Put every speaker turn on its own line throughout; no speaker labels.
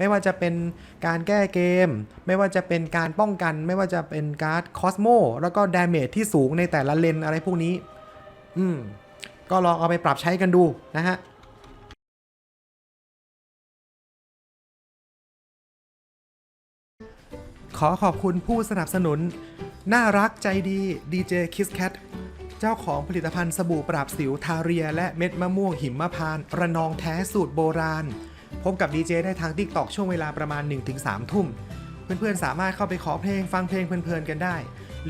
ไม่ว่าจะเป็นการแก้เกม ไม่ว่าจะเป็นการป้องกัน ไม่ว่าจะเป็นการ์ดคอสโมแล้วก็ดาเมจที่สูงในแต่ละเลนอะไรพวกนี้ อืม ก็ลองเอาไปปรับใช้กันดูนะฮะขอขอบคุณผู้สนับสนุน น่ารักใจดี DJ Kiss Cat เจ้าของผลิตภัณฑ์สบู่ปราบสิวทาเรีย และเม็ดมะม่วงหิมพานต์ระนองแท้สูตรโบราณ พบกับ DJ ได้ทาง TikTok ช่วงเวลาประมาณ 1-3 ทุ่ม เพื่อนๆ สามารถเข้าไปขอเพลงฟังเพลงเพลินๆกันได้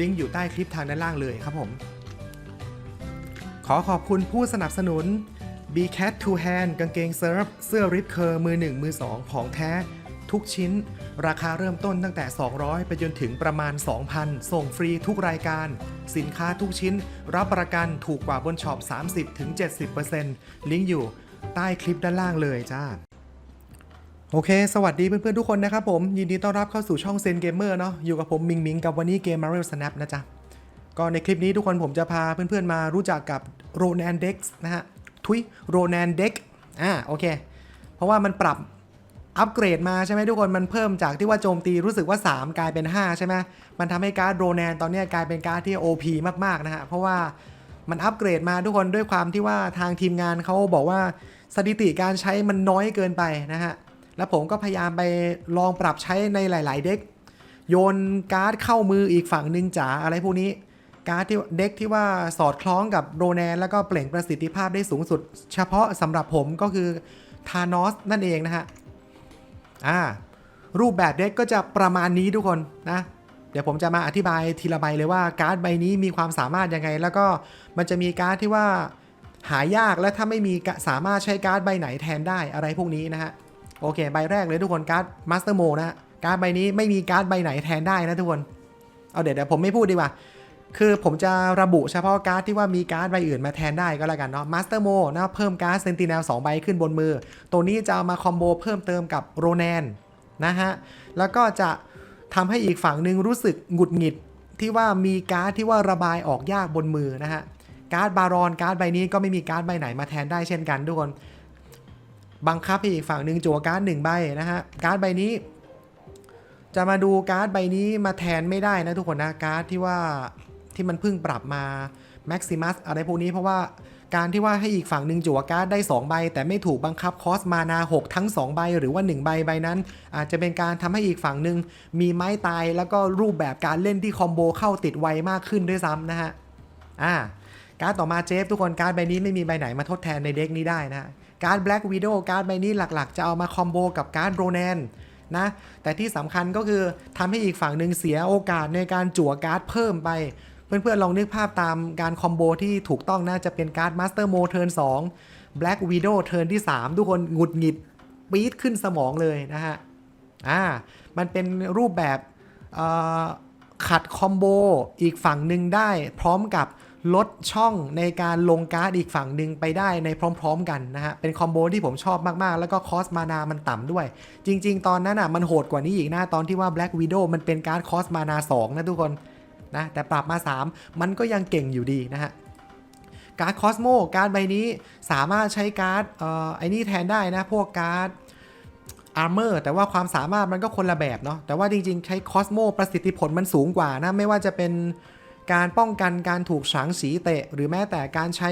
ลิงก์อยู่ใต้คลิปทางด้านล่างเลยครับผม ขอขอบคุณผู้สนับสนุน B Cat Two Hand กางเกงเซิร์ฟ เสื้อริปเคอร์มือ 1 มือ 2 ของแท้ ทุกชิ้น ราคาเริ่มต้นตั้งแต่ 200 ไปจนถึงประมาณ 2,000 ส่งฟรีทุกรายการ สินค้าทุกชิ้น รับประกันถูกกว่าบนช็อป 30-70%ลิงก์อยู่ใต้คลิปด้านล่างเลยจ้า โอเค สวัสดีเพื่อนๆทุกคนนะครับผม ยินดีต้อนรับเข้าสู่ช่องเซนเกมเมอร์เนาะอยู่กับผมมิงมิงกับวันนี้เกม Marvel Snap นะจ๊ะ ก็ในคลิปนี้ทุกคนผมจะพาเพื่อนๆมารู้จักกับโรแนนเด็กนะฮะ ทุยโรแนนเด็กอ่าโอเค เพราะว่ามันปรับอัปเกรดมาใช่ไหมทุกคนมันเพิ่มจากที่ว่าโจมตีรู้สึกว่า 3 กลายเป็น 5 ใช่ไหมมันทำให้การ์ดโรแนนตอนนี้กลายเป็นการ์ดที่ OP มากๆนะฮะเพราะว่ามันอัปเกรดมาทุกคนด้วยความที่ว่าทางทีมงานเขาบอกว่าสถิติการใช้มันน้อยเกินไปนะฮะ แล้วผมก็พยายามไปลองปรับใช้ในหลาย ๆ เด็ก โยนการ์ดเข้ามืออีกฝั่งหนึ่งจ๋าอะไรพวกนี้ การ์ดที่เด็กที่ว่าสอดคล้องกับโรแนน แล้วก็เปล่งประสิทธิภาพได้สูงสุด เฉพาะสำหรับผมก็คือทานอสนั่นเองนะฮะ อ่า รูปแบบเด็กก็จะประมาณนี้ทุกคนนะ เดี๋ยวผมจะมาอธิบายทีละใบเลยว่าการ์ดใบนี้มีความสามารถยังไง แล้วก็มันจะมีการ์ดที่ว่าหายากและถ้าไม่มีสามารถใช้การ์ดใบไหนแทนได้อะไรพวกนี้นะฮะ โอเค ใบแรกเลยทุกคนการ์ดมาสเตอร์โมนะการ์ดใบนี้ไม่มีการ์ดใบไหนแทนได้นะทุกคน เอาเดี๋ยวเดี๋ยวผมไม่พูดดีกว่า คือผมจะระบุเฉพาะการ์ดที่ว่ามีการ์ดใบอื่นมาแทนได้ก็แล้วกันเนาะมาสเตอร์โมนะเพิ่มการ์ดเซนติเนล2ใบขึ้นบนมือ ตัวนี้จะเอามาคอมโบเพิ่มเติมกับโรแนนนะฮะ แล้วก็จะทำให้อีกฝั่งหนึ่งรู้สึกหงุดหงิดที่ว่ามีการ์ดที่ว่าระบายออกยากบนมือนะฮะการ์ดบารอนการ์ดใบนี้ก็ไม่มีการ์ดใบไหนมาแทนได้เช่นกันทุกคน บังคับให้อีกฝั่งหนึ่งจั่วการ์ดหนึ่งใบนะฮะการ์ดใบนี้ จะมาดูการ์ดใบนี้มาแทนไม่ได้นะทุกคนนะการ์ดที่ว่าที่มันเพิ่งปรับมา Maximus อะไรพวกนี้เพราะว่าการที่ว่าให้อีกฝั่งหนึ่งจั่วการ์ดได้ 2 ใบ แต่ไม่ถูกบังคับคอสมานา 6 ทั้ง 2 ใบ หรือว่า 1 ใบใบนั้น อาจจะเป็นการทำให้อีกฝั่งหนึ่งมีไม้ตายแล้วก็รูปแบบการเล่นที่คอมโบเข้าติดไวมากขึ้นด้วยซ้ำนะฮะอ่าการ์ดต่อมาเจฟทุกคนการ์ดใบนี้ไม่มีใบไหนมาทดแทนในเด็กนี้ได้นะ การ์ด Black Widow การ์ดใบนี้หลักๆ จะเอามาคอมโบกับการ์ดโรแนนนะแต่ที่สำคัญก็คือทำให้อีกฝั่งหนึ่งเสียโอกาสในการจั่วการ์ดเพิ่มไป เพื่อนๆลองนึกภาพตามการคอมโบที่ถูกต้องนะจะเป็นการ์ด Master Mo เทิร์น2 Black Widow เทิร์นที่ 3 ทุกคนหงุดหงิดปี๊ดขึ้นสมองเลยนะฮะอ่ามันเป็นรูปแบบขัดคอมโบอีกฝั่งหนึ่งได้พร้อมกับ ลดช่องในการลงการ์ดอีกฝั่งหนึ่งไปได้ในพร้อม ๆ กันนะฮะ เป็นคอมโบที่ผมชอบมากๆ แล้วก็คอสมานามันต่ำด้วย จริง ๆ ตอนนั้นอะมันโหดกว่านี้อีกนะตอนที่ว่า Black Widow มันเป็นการ์ดคอสมานา2นะทุกคนนะแต่ปรับมา 3 มันก็ยังเก่งอยู่ดีนะฮะการ์ดคอสโมการ์ดใบนี้สามารถใช้การ์ดเอ่อไอ้นี่แทนได้นะพวกการ์ดอาร์เมอร์แต่ว่าความสามารถมันก็คนละแบบเนาะแต่ว่าจริง ๆ ใช้คอสโมประสิทธิผลมันสูงกว่านะไม่ว่าจะเป็น การป้องกันการถูกฉางสีเตะ หรือแม้แต่การใช้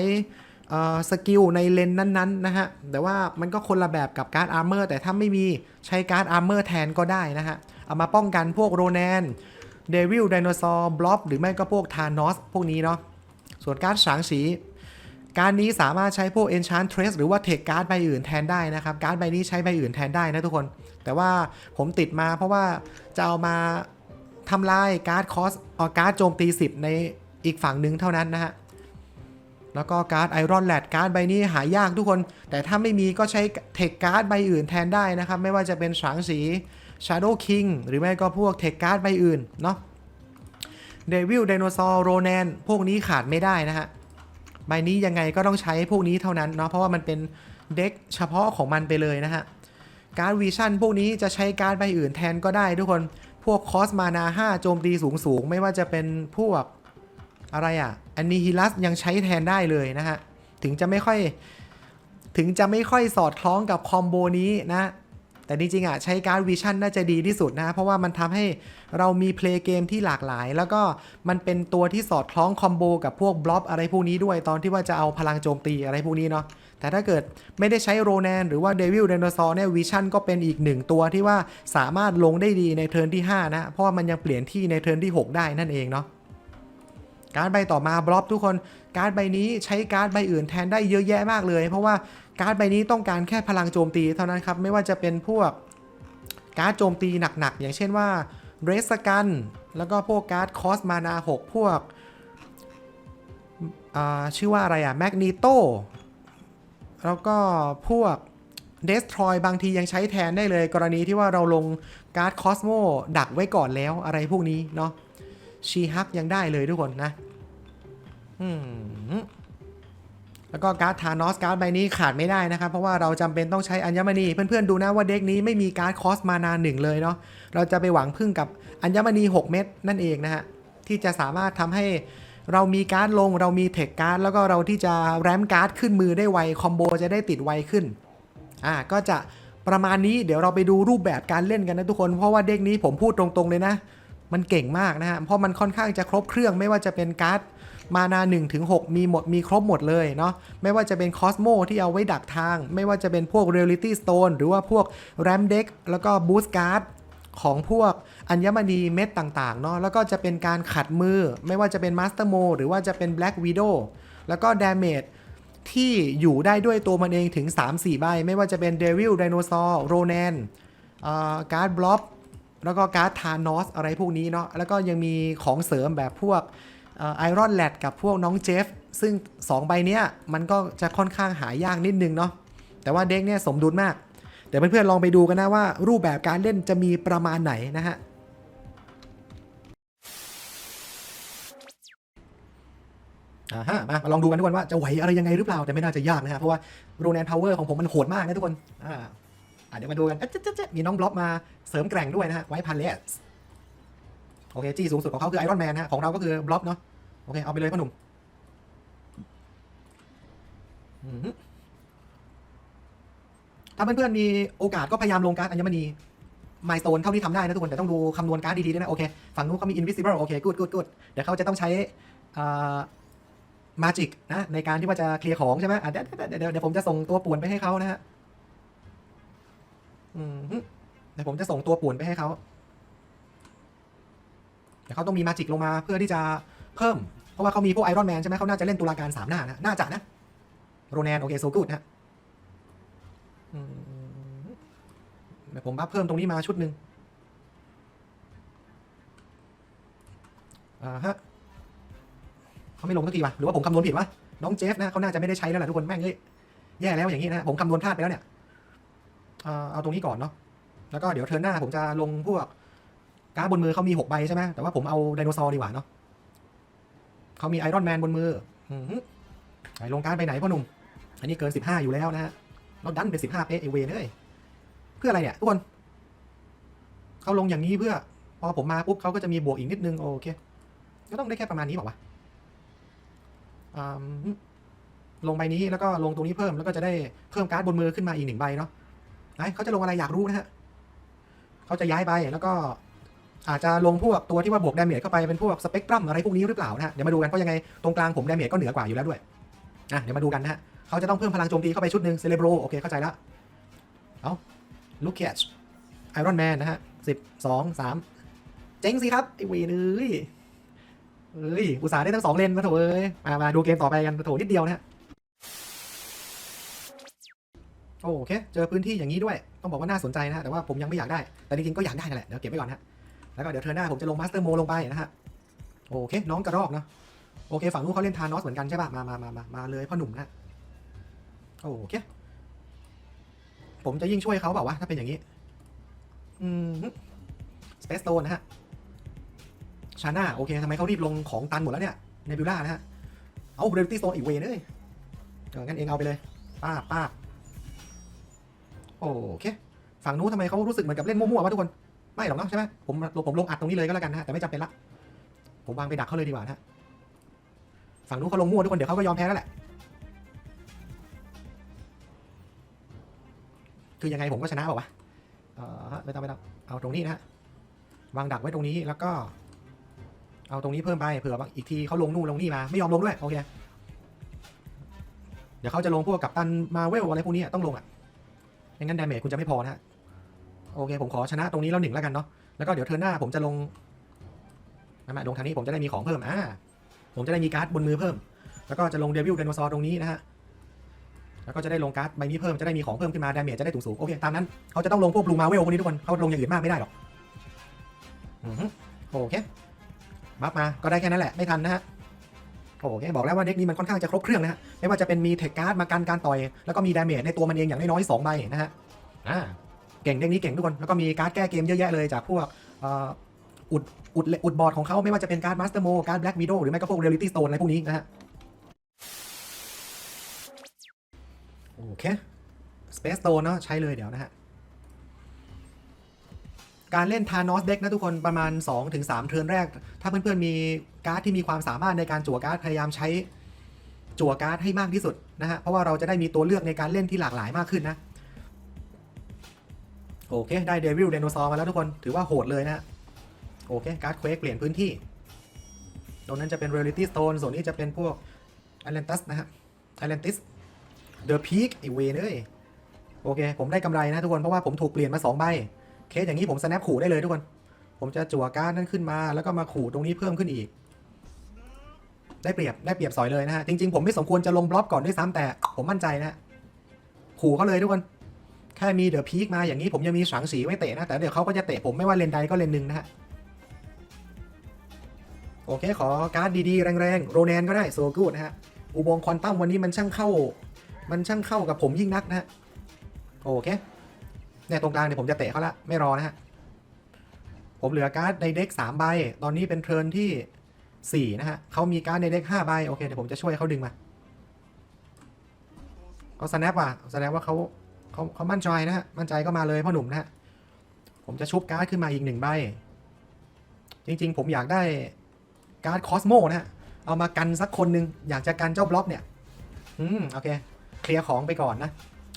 สกิลในเลนนั้นๆนะฮะ แต่ว่ามันก็คนละแบบกับการ์ดอาร์เมอร์แต่ถ้าไม่มีใช้การ์ดอาร์เมอร์แทนก็ได้นะฮะ เอามาป้องกันพวกโรแนนเดวิลไดโนเสาร์บล็อบหรือไม่ก็พวกทานอสพวกนี้เนาะ ส่วนการ์ดฉางสี การนี้สามารถใช้พวก Enchantress หรือว่า Tech การ์ดใบอื่นแทนได้นะครับ การ์ดใบนี้ใช้ใบอื่นแทนได้นะทุกคน แต่ว่าผมติดมาเพราะว่าจะเอามา ทำลายการ์ดคอสเอการ์ดโจมตี 10 ในอีกฝั่งหนึ่งเท่านั้นนะฮะ แล้วก็การ์ดไอรอนแลดการ์ดใบนี้หายากทุกคน แต่ถ้าไม่มีก็ใช้เทคการ์ดใบอื่นแทนได้นะครับ ไม่ว่าจะเป็นฉางสี Shadow King หรือไม่ก็พวกเทคการ์ดใบอื่นเนาะเดวิลไดโนเสาร์โรแนนพวกนี้ขาดไม่ได้นะฮะ ใบนี้ยังไงก็ต้องใช้พวกนี้เท่านั้นเนาะเพราะว่ามันเป็นเด็กเฉพาะของมันไปเลยนะฮะ การ์ดวิชั่นพวกนี้จะใช้การ์ดใบอื่นแทนก็ได้ทุกคน พวกคอสมานา5โจมตีสูงสูงไม่ว่าจะเป็นพวกอะไรอะอันนีฮิลัสยังใช้แทนได้เลยนะฮะ ถึงจะไม่ค่อย ถึงจะไม่ค่อยสอดคล้องกับคอมโบนี้นะ แต่จริงๆอะใช้การ์ดวิชั่นน่าจะดีที่สุดนะ เพราะว่ามันทำให้เรามีเพลย์เกมที่หลากหลาย แล้วก็มันเป็นตัวที่สอดคล้องคอมโบกับพวกบล็อบอะไรพวกนี้ด้วยตอนที่ว่าจะเอาพลังโจมตีอะไรพวกนี้เนาะแต่ถ้าเกิดไม่ได้ใช้โรแนนหรือว่าเดวิลไดโนเสาร์เนี่ยวิชั่นก็เป็นอีกหนึ่งตัวที่ว่าสามารถลงได้ดีในเทิร์นที่ 5 นะ เพราะว่ามันยังเปลี่ยนที่ในเทิร์นที่ 6 ได้นั่นเองเนาะการ์ดใบต่อมาบล็อบทุกคน การ์ดใบนี้ใช้การ์ดใบอื่นแทนได้เยอะแยะมากเลย เพราะว่า การ์ดใบนี้ต้องการแค่พลังโจมตีเท่านั้นครับ ไม่ว่าจะเป็นพวกการ์ดโจมตีหนักๆ อย่างเช่นว่าเรสกันแล้วก็พวกการ์ดคอสมานา6พวกชื่อว่าอะไรอะแมกนีโตแล้วก็พวกเดสทรอยบางทียังใช้แทนได้เลย กรณีที่ว่าเราลงการ์ดคอสโมดักไว้ก่อนแล้วอะไรพวกนี้เนาะชีฮักยังได้เลยทุกคนนะ อืม แล้วก็การ์ดธานอสการ์ดใบนี้ขาดไม่ได้นะครับ เพราะว่าเราจำเป็นต้องใช้อัญมณี เพื่อนๆดูนะว่าเด็กนี้ไม่มีการ์ดคอสมานาหนึ่งเลยเนาะเราจะไปหวังพึ่งกับอัญมณี 6 เม็ดนั่นเองนะฮะที่จะสามารถทำให้เรามีการ์ดลงเรามีเทคการ์ดแล้วก็เราที่จะแรมการ์ดขึ้นมือได้ไวคอมโบจะได้ติดไวขึ้นอ่าก็จะประมาณนี้เดี๋ยวเราไปดูรูปแบบการเล่นกันนะทุกคนเพราะว่าเด็กนี้ผมพูดตรงๆเลยนะ มันเก่งมากนะฮะเพราะมันค่อนข้างจะครบเครื่องไม่ว่าจะเป็นการ์ด มานา1ถึง6มีหมดมีครบหมดเลยเนาะไม่ว่าจะเป็นคอสโมที่เอาไว้ดักทาง ไม่ว่าจะเป็นพวก Reality Stone หรือว่าพวก Ram Deck แล้วก็ Boost Card ของพวกอัญมณีเม็ดต่างๆเนาะแล้วก็จะเป็นการขัดมือ ไม่ว่าจะเป็น Master Mo หรือว่าจะเป็น Black Widow แล้วก็ Damage ที่อยู่ได้ด้วยตัวมันเองถึง 3-4 ใบ ไม่ว่าจะเป็น Devil Dinosaur Ronan การ์ดบล็อบแล้วก็การ์ดทานอสอะไรพวกนี้เนาะแล้วก็ยังมีของเสริมแบบพวก ไอรอนแลดกับพวกน้องเจฟ ซึ่ง 2 ใบเนี้ยมันก็จะค่อนข้างหายากนิดนึงเนาะแต่ว่าเด็กเนี่ยสมดุลมาก เดี๋ยวเพื่อนๆลองไปดูกันนะว่ารูปแบบการเล่นจะมีประมาณไหนนะฮะอ่าฮะมามาลองดูกันทุกคนว่าจะไหวอะไรยังไงหรือเปล่าแต่ไม่น่าจะยากนะฮะเพราะว่าโรแนนพาวเวอร์ของผมมันโหดมากนะทุกคนอ่าอะเดี๋ยวมาดูกันเอ๊ะเจ๊ะเจ๊ะเจมีน้องบล็อกมาเสริมแกร่งด้วยนะฮะไว้พันเลสโอเคจี้สูงสุดของเขาคือไอรอนแมนนะฮะของเราก็คือบล็อกเนาะ โอเค เอาไปเลยพ่อหนุ่มถ้าเพื่อนๆมีโอกาสก็พยายามลงการ์ดอัญมณีมายสโตนเท่าที่ทำได้นะทุกคน แต่ต้องดูคำนวณการ์ดดีๆด้วยนะ โอเค ฝั่งนู้นเขามี invisible โอเค good good good เดี๋ยวเขาจะต้องใช้มาจิกนะ ในการที่ว่าจะเคลียร์ของใช่ไหมเดี๋ยวเดี๋ยวเดี๋ยวผมจะส่งตัวป่วนไปให้เขานะฮะเดี๋ยวผมจะส่งตัวป่วนไปให้เขาเดี๋ยวเขาต้องมีมาจิกลงมาเพื่อที่จะเพิ่ม เพราะว่าเขามีพวกไอรอนแมนใช่ไหมเขาน่าจะเล่นตุลาการสามหน้านะน่าจะนะโรแนนโอเคโซกูดนะผมบัฟเพิ่มตรงนี้มาชุดหนึ่งอ่าฮะเขาไม่ลงสักทีวะหรือว่าผมคำนวณผิดวะน้องเจฟนะเขาน่าจะไม่ได้ใช้แล้วแหละทุกคนแม่งเอ้ยแย่แล้วอย่างนี้นะผมคำนวณพลาดไปแล้วเนี่ยเอ่อเอาตรงนี้ก่อนเนาะแล้วก็เดี๋ยวเทิร์นหน้าผมจะลงพวกการ์ดบนมือเขามีหกใบใช่ไหมแต่ว่าผมเอาไดโนเสาร์ดีกว่าเนาะ เขามีไอรอนแมนบนมืออือหือไหนลงการไปไหนพ่อหนุ่ม อันนี้เกินสิบห้าอยู่แล้วนะฮะเราดันเป็นสิบห้าเป๊ะเอเวนเลยเพื่ออะไรเนี่ยทุกคนเขาลงอย่างนี้เพื่อ พอผมมาปุ๊บเขาก็จะมีบวกอีกนิดนึง โอเค ก็ต้องได้แค่ประมาณนี้บอกว่าวะอ่าลงใบนี้แล้วก็ลงตรงนี้เพิ่มแล้วก็จะได้เพิ่มการ์ดบนมือขึ้นมาอีกหนึ่งใบเนาะไหนเขาจะลงอะไรอยากรู้นะฮะเขาจะย้ายไปแล้วก็ อาจจะลงพวกตัวที่ว่าบวกดาเมจเข้าไปเป็นพวกสเปกตรัมอะไรพวกนี้หรือเปล่านะฮะเดี๋ยวมาดูกันเพราะยังไงตรงกลางผมดาเมจก็เหนือกว่าอยู่แล้วด้วยอะเดี๋ยวมาดูกันนะฮะเขาจะต้องเพิ่มพลังโจมตีเข้าไปชุดหนึ่งเซเลบรโอเคเข้าใจละเอาลูกแคชไอรอนแมนนะฮะสิบสองสามเจ๊งสิครับไอเวนเอ้ยเอ้ยอุตส่าห์ได้ทั้งสองเลนนะโถเอ้ยมามาดูเกมต่อไปกันโถนิดเดียวนะฮะโอเค เจอพื้นที่อย่างนี้ด้วย ต้องบอกว่าน่าสนใจนะฮะแต่ว่าผมยังไม่อยากได้ แต่จริงๆก็อยากได้นั่นแหละ เดี๋ยวเก็บไว้ก่อนฮะ แล้วก็เดี๋ยวเทอร์หน้าผมจะลงมาสเตอร์โมลงไปนะฮะโอเค น้องกระรอกนะโอเค ฝั่งนู้นเขาเล่นทานอสเหมือนกันใช่ป่ะ มามามามามาเลยพ่อหนุ่มนะโอเค ผมจะยิ่งช่วยเขาเปล่าวะ ถ้าเป็นอย่างนี้ อืมสเปซโตนนะฮะ ชาน่า โอเคทำไมเขารีบลงของตันหมดแล้วเนี่ยเนบิวล่านะฮะ เอาเรลิตี้โซนอีกเวนึงเอองั้นเองเอาไปเลย ป้าป้าโอเค ฝั่งนู้นทำไมเขารู้สึกเหมือนกับเล่นมั่วๆวะทุกคน ไม่หรอกเนาะใช่ไหมผมผมลงอัดตรงนี้เลยก็แล้วกันนะแต่ไม่จำเป็นละ ผมวางไปดักเขาเลยดีกว่านะฮะฝั่งนู้นเขาลงมั่วทุกคนเดี๋ยวเขาก็ยอมแพ้แล้วแหละ คือยังไงผมก็ชนะเปล่าวะเออไม่ต้องไม่ต้องเอาตรงนี้นะฮะวางดักไว้ตรงนี้แล้วก็ เอาตรงนี้เพิ่มไปเผื่อว่าอีกทีเขาลงนู่นลงนี่มาไม่ยอมลงด้วยโอเคเดี๋ยวเขาจะลงพวกกับตันมาเวลอะไรพวกนี้ต้องลงอะไม่งั้นดาเมจคุณจะไม่พอนะฮะ โอเค ผมขอชนะตรงนี้แล้วหนึ่งแล้วกันเนาะแล้วก็เดี๋ยวเทิร์นหน้าผมจะลงนะมาลงทางนี้ผมจะได้มีของเพิ่มอ่าผมจะได้มีการ์ดบนมือเพิ่ม แล้วก็จะลงเดวิลเดโนซอร์ตรงนี้นะฮะแล้วก็จะได้ลงการ์ดใบนี้เพิ่มจะได้มีของเพิ่มขึ้นมาดาเมจจะได้สูงโอเคตามนั้นเขาจะต้องลงพวกบลูมาเวลพวกนี้ทุกคนเขาลงอย่างอื่นมากไม่ได้หรอกอือฮึโอเคบัฟมาก็ได้แค่นั้นแหละไม่ทันนะฮะโอเคบอกแล้วว่าเด็กนี้มันค่อนข้างจะครบเครื่องนะฮะไม่ว่าจะเป็นมีเทคการ์ดมากันการต่อย แล้วก็มีดาเมจในตัวมันเองอย่างน้อยๆสองใบนะฮะอ่า เก่งเด็กนี้เก่งทุกคน แล้วก็มีการ์ดแก้เกมเยอะแยะเลยจากพวกเอ่ออุดอุดอุดบอร์ดของเขาไม่ว่าจะเป็นการ์ดมาสเตอร์โมการ์ดแบล็กวิดโหรือไม่ก็พวกเรียลิตี้สโตนอะไรพวกนี้นะฮะโอเค Space Stone เนาะใช้เลยเดี๋ยวนะฮะการเล่นทานอสเด็กนะทุกคนประมาณ 2-3 เทิร์นแรก ถ้าเพื่อนๆมีการ์ดที่มีความสามารถในการจั่วการ์ดพยายามใช้จั่วการ์ดให้มากที่สุดนะฮะเพราะว่าเราจะได้มีตัวเลือกในการเล่นที่หลากหลายมากขึ้นนะ โอเค ได้เดวิลเดโนซอร์มาแล้วทุกคน ถือว่าโหดเลยนะโอเค การ์ดเควกเปลี่ยนพื้นที่ ตรงนั้นจะเป็น Reality Stone ส่วนนี้จะเป็นพวก Atlantis นะฮะ Atlantis The Peak ไอเวนเอ้ย โอเค ผมได้กำไรนะทุกคน เพราะว่าผมถูกเปลี่ยนมา2ใบ เคสอย่างนี้ผม snap ขู่ได้เลยทุกคน ผมจะจั่วการ์ดนั้นขึ้นมา แล้วก็มาขู่ตรงนี้เพิ่มขึ้นอีก ได้เปรียบ ได้เปรียบสอยเลยนะฮะ จริงๆ ผมไม่สมควรจะลงบล็อกก่อนด้วยซ้ำแต่ ผมมั่นใจนะ ขู่เขาเลยทุกคน แค่มีเดอะพีคมาอย่างนี้ผมยังมีสังสีไว้เตะนะ แต่เดี๋ยวเขาก็จะเตะผมไม่ว่าเลนใดก็เลนหนึ่งนะฮะ โอเคขอการ์ดดีๆ แรงๆ โรแนนก็ได้โซกูดนะฮะ อุโมงค์ควอนตัมวันนี้มันช่างเข้า มันช่างเข้ากับผมยิ่งนักนะฮะ โอเคเนี่ยตรงกลางเนี่ยผมจะเตะเขาละไม่รอนะฮะ ผมเหลือการ์ดในเด็ก3ใบ ตอนนี้เป็นเทิร์นที่4นะฮะเขามีการ์ดในเด็ก5ใบโอเคเดี๋ยวผมจะช่วยเขาดึงมาเขาสแนปอะแสดงว่าเขา เขาเขามั่นใจนะฮะ มั่นใจก็มาเลยพ่อหนุ่มนะฮะ ผมจะชุบการ์ดขึ้นมาอีกหนึ่งใบ จริง ๆ ผมอยากได้การ์ดคอสโมนะฮะ เอามากันสักคนหนึ่งอยากจะกันเจ้าบล็อกเนี่ย อืม โอเค เคลียร์ของไปก่อนนะ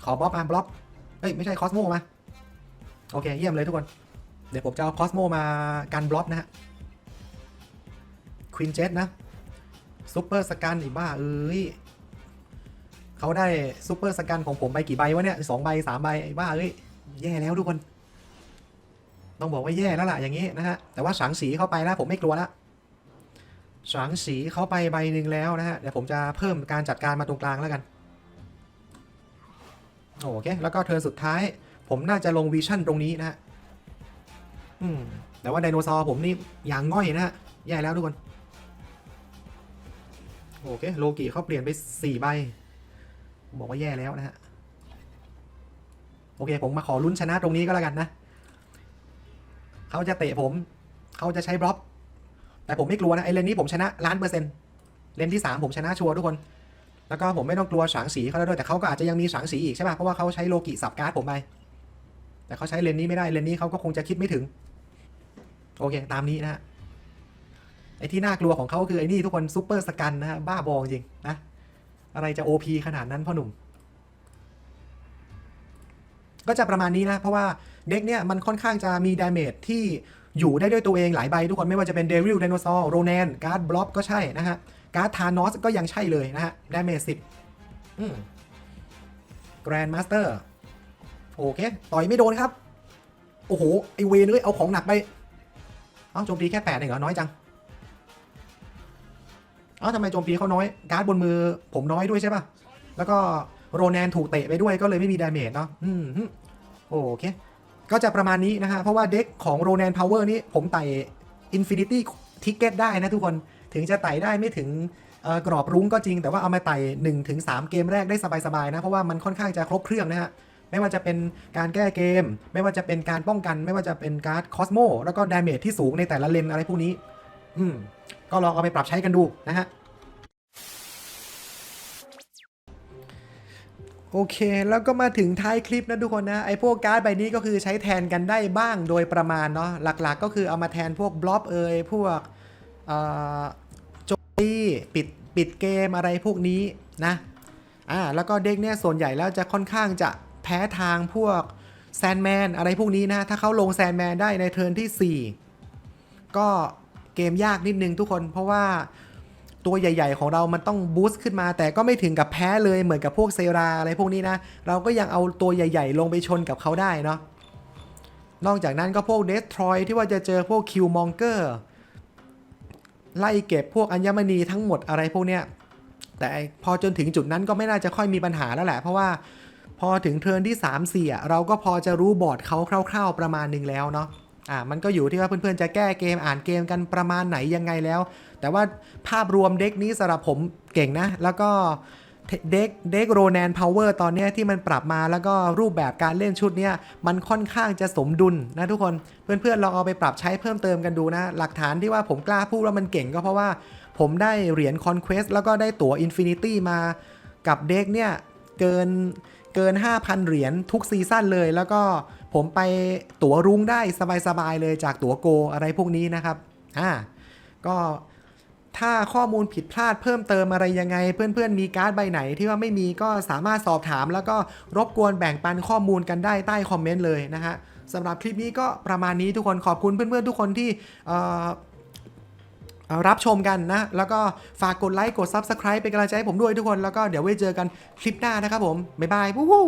ขอบล็อกมาบล็อก เอ้ย ไม่ใช่คอสโมมา โอเค เยี่ยมเลยทุกคน เดี๋ยวผมจะเอาคอสโมมากันบล็อกนะฮะ ควินเจ็ตนะซูเปอร์สกันอีบ้าเอ้ย เขาได้ซูเปอร์สกันของผมไปกี่ใบวะเนี่ยสองใบสามใบไอ้บ้าเอ้ยแย่แล้วทุกคน ต้องบอกว่าแย่แล้วล่ะอย่างนี้นะฮะแต่ว่าสังสีเข้าไปแล้วผมไม่กลัวละสังสีเข้าไปใบหนึ่งแล้วนะฮะเดี๋ยวผมจะเพิ่มการจัดการมาตรงกลางแล้วกันโอเคแล้วก็เทิร์นสุดท้าย ผมน่าจะลงวิชั่นตรงนี้นะฮะอืมแต่ว่าไดโนเสาร์ผมนี่อย่างง่อยนะฮะแย่แล้วทุกคนโอเคโลกิเขาเปลี่ยนไปสี่ใบ บอกว่าแย่แล้วนะฮะ โอเค ผมมาขอลุ้นชนะตรงนี้ก็แล้วกันนะ เขาจะเตะผม เขาจะใช้บล็อก แต่ผมไม่กลัวนะไอเลนนี้ผมชนะล้านเปอร์เซ็นต์เลนที่สามผมชนะชัวร์ทุกคน แล้วก็ผมไม่ต้องกลัวสังสีเขาแล้วด้วยแต่เขาก็อาจจะยังมีสังสีอีกใช่ป่ะ เพราะว่าเขาใช้โลกิสับการ์ดผมไป แต่เขาใช้เลนนี้ไม่ได้ เลนนี้เขาก็คงจะคิดไม่ถึง โอเค ตามนี้นะฮะ ไอ้ที่น่ากลัวของเขาคือไอ้นี่ทุกคนซูเปอร์สกันนะฮะบ้าบอจริงนะ อะไรจะ OP ขนาดนั้นพ่อหนุ่ม ก็จะประมาณนี้นะ เพราะว่าเด็กเนี่ยมันค่อนข้างจะมีดาเมจที่อยู่ได้ด้วยตัวเองหลายใบทุกคนไม่ว่าจะเป็นเดวิลไดโนเสาร์โรแนนการ์ดบล็อบก็ใช่นะฮะ การ์ดทานอสก็ยังใช่เลยนะฮะดาเมจสิบแกรนด์มาสเตอร์โอเค ต่อยไม่โดนครับ โอ้โห ไอเวนเลยเอาของหนักไป เอ้าโจมตีแค่แปดเองเหรอ น้อยจัง เอ้าทำไมโจมตีเขาน้อย การ์ดบนมือผมน้อยด้วยใช่ป่ะ แล้วก็โรแนนถูกเตะไปด้วยก็เลยไม่มีดาเมจเนาะอืมฮึโอเค ก็จะประมาณนี้นะฮะ เพราะว่าเด็กของโรแนนพาวเวอร์นี้ผมไต่ Infinity Ticket ได้นะทุกคน ถึงจะไต่ได้ไม่ถึงกรอบรุ้งก็จริง แต่ว่าเอามาไต่1ถึง3เกมแรกได้สบายๆนะ เพราะว่ามันค่อนข้างจะครบเครื่องนะฮะ ไม่ว่าจะเป็นการแก้เกม ไม่ว่าจะเป็นการป้องกัน ไม่ว่าจะเป็นการ์ดคอสโมแล้วก็ดาเมจที่สูงในแต่ละเลนอะไรพวกนี้ อืม ก็ลองเอาไปปรับใช้กันดูนะฮะโอเค แล้วก็มาถึงท้ายคลิปนะทุกคนนะ ไอ้พวกการ์ดใบนี้ก็คือใช้แทนกันได้บ้างโดยประมาณเนาะหลักๆ ก็คือเอามาแทนพวกบล็อบเอยพวกโจตี้ปิดปิดเกมอะไรพวกนี้นะอ่าแล้วก็เด็กเนี่ยส่วนใหญ่แล้วจะค่อนข้างจะแพ้ทางพวกแซนแมนอะไรพวกนี้นะ ถ้าเขาลงแซนแมนได้ในเทิร์นที่ 4 ก็ เกมยากนิดนึงทุกคนเพราะว่าตัวใหญ่ ๆ ของเรามันต้องบูสต์ขึ้นมา แต่ก็ไม่ถึงกับแพ้เลยเหมือนกับพวกเซราอะไรพวกนี้นะ เราก็ยังเอาตัวใหญ่ ๆ ลงไปชนกับเขาได้เนาะนอกจากนั้นก็พวกเดสทรอยที่ว่าจะเจอพวกคิวมองเกอร์ไล่เก็บพวกอัญมณีทั้งหมดอะไรพวกเนี้ยแต่พอจนถึงจุดนั้นก็ไม่น่าจะค่อยมีปัญหาแล้วแหละ เพราะว่าพอถึงเทิร์นที่3 4อ่เราก็พอจะรู้บอร์ดเขาคร่าว ๆ ประมาณหนึ่งแล้วเนาะ อ่ามันก็อยู่ที่ว่าเพื่อนๆจะแก้เกมอ่านเกมกันประมาณไหนยังไงแล้ว แต่ว่าภาพรวมเด็กนี้สำหรับผมเก่งนะ แล้วก็เด็กเด็กโรแนนพาวเวอร์ตอนนี้ที่มันปรับมาแล้วก็รูปแบบการเล่นชุดเนี้ยมันค่อนข้างจะสมดุลนะทุกคนเพื่อนๆลองเอาไปปรับใช้เพิ่มเติมกันดูนะ หลักฐานที่ว่าผมกล้าพูดว่ามันเก่งก็เพราะว่าผมได้เหรียญคอนเควสแล้วก็ได้ตั๋วอินฟินิตี้มากับเด็กเนี่ยเกิน เกิน 5,000 เหรียญทุกซีซั่นเลย แล้วก็ผมไปตั๋วรุ้งได้สบายๆเลยจากตั๋วโกอะไรพวกนี้นะครับอ่าก็ถ้าข้อมูลผิดพลาดเพิ่มเติมอะไรยังไง เพื่อนๆ มีการ์ดใบไหนที่ว่าไม่มีก็สามารถสอบถาม แล้วก็รบกวนแบ่งปันข้อมูลกันได้ใต้คอมเมนต์เลยนะฮะสำหรับคลิปนี้ก็ประมาณนี้ทุกคนขอบคุณเพื่อนๆทุกคนที่เอ่อ รับชมกันนะ แล้วก็ฝากกดไลค์กด Subscribe เป็นกำลังใจให้ผมด้วยทุกคน แล้วก็เดี๋ยวไว้เจอกันคลิปหน้านะครับผม บ๊ายบาย วู้